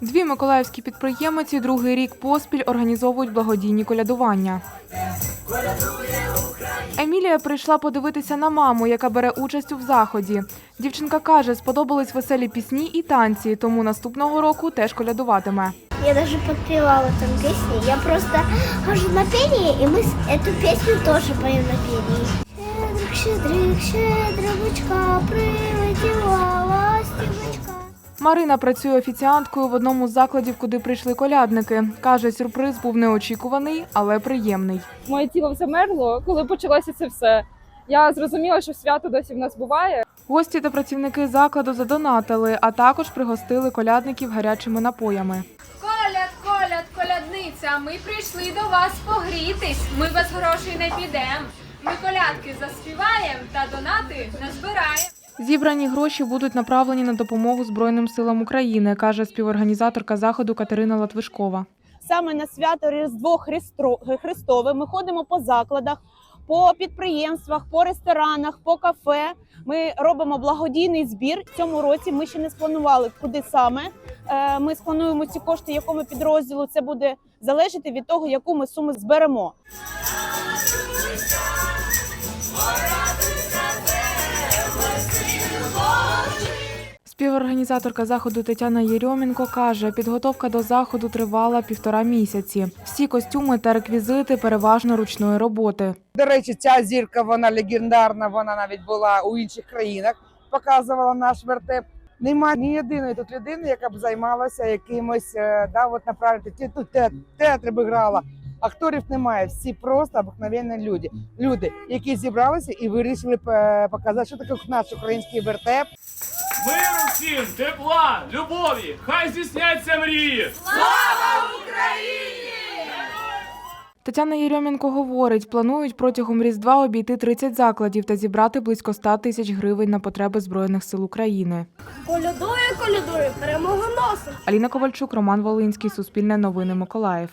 Дві миколаївські підприємиці другий рік поспіль організовують благодійні колядування. Емілія прийшла подивитися на маму, яка бере участь у заході. Дівчинка каже, сподобались веселі пісні і танці, тому наступного року теж колядуватиме. Я даже подпевала там песни. Я просто хожу на пение, и мы эту песню тоже поем на пении. Щедрик, щедрик, щедрівочка, прилетіла ластівочка. Марина працює офіціанткою в одному з закладів, куди прийшли колядники. Каже, сюрприз був неочікуваний, але приємний. моє тіло замерло, коли почалося це все. Я зрозуміла, що свято досі в нас буває. Гості та працівники закладу задонатили, а також пригостили колядників гарячими напоями. Ми прийшли до вас погрітись. Ми без грошей не підемо. Ми колядки заспіваємо та донати назбираємо. Зібрані гроші будуть направлені на допомогу Збройним силам України, каже співорганізаторка заходу Катерина Латвишкова. саме на свято Різдво Христро- Христове. Ми ходимо по закладах, по підприємствах, по ресторанах, по кафе. Ми робимо благодійний збір. Цьому році ми ще не спланували, куди саме. Е, Ми сплануємо ці кошти, якому підрозділу це буде залежати від того, яку ми суму зберемо. Співорганізаторка заходу Тетяна Єрьомінко каже, підготовка до заходу тривала півтора місяці. Всі костюми та реквізити переважно ручної роботи. До речі, ця зірка вона легендарна. Вона навіть була у інших країнах, показувала наш вертеп. Немає ні єдиної тут людини, яка б займалася якимось е, да, от направити. Ті тут театри б грала. Акторів немає, всі просто обикновенні люди. Люди, які зібралися і вирішили е, показати, що таке наш український вертеп. Миру всім, тепла, любові, хай здійсняться мрії! Тетяна Єрьомінко говорить, планують протягом Різдва обійти 30 закладів та зібрати близько 100 тисяч гривень на потреби Збройних сил України. Колядує, колядує, перемогу носить. Аліна Ковальчук, Роман Волинський, Суспільне новини Миколаїв.